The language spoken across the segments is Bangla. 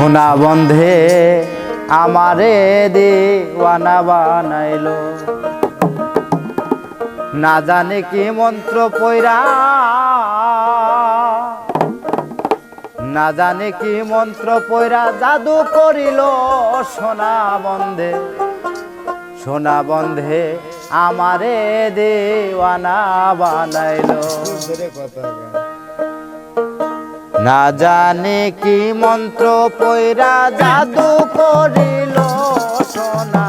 সোনা বন্ধে আমারে দেওয়ানা বানাইলো। না জানে কি মন্ত্র পৈরা না জানে কি মন্ত্র পৈরা জাদু করিল সোনা বন্ধে। সোনা বন্ধে আমারে দেওয়ানা বানাইলো। না জানে কি মন্ত্র পয়রা জাদু করিল সোনা।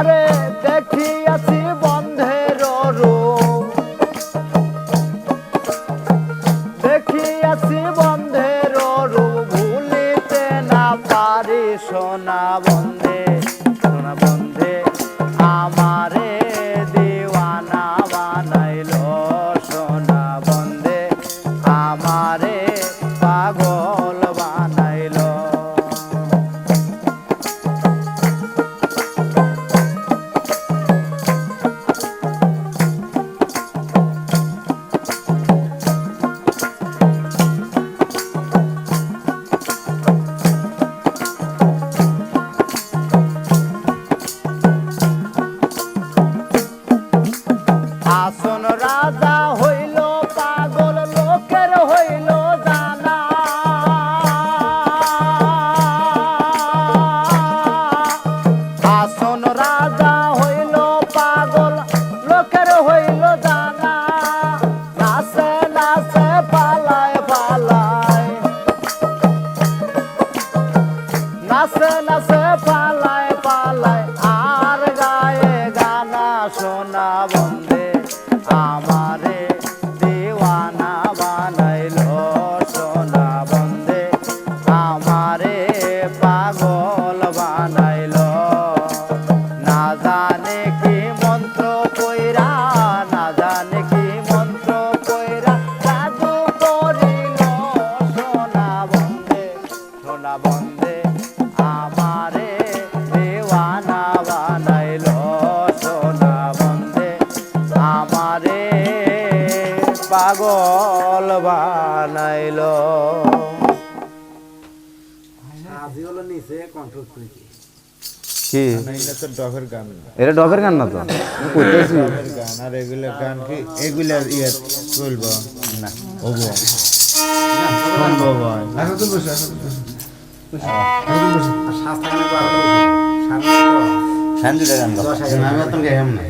আরে দেখিয়াছি বন্ধের রূপ। দেখিয়াছি বন্ধের রূপ ভুলিতে না পারি সোনা বন্ধে। রাজা হইল পাগল লোকের হইল জানা নাচে নাচে পালায় পালায়। নাচে নাচে পালায়। জানে কি মন্ত্র কইরা, না কি মন্ত্র কইরা জাদু করিল সোনা বন্ধে সোনা বন্ধে বানাইলো সোনা বন্ধে আমারে পাগল বানাইলো। আজি হলো নিচে কণ্ঠ তুইছে কি? এটা গান এটা ডবের গান না তো? কইতেছি গান। আর এগুলা গান কি? এগুলা ইয়ে চলবো। না। ওগো সম্ভব হয়। এখন তো বসে এখন তো বসে। শাস্তা সামনে তো দুটা গান না।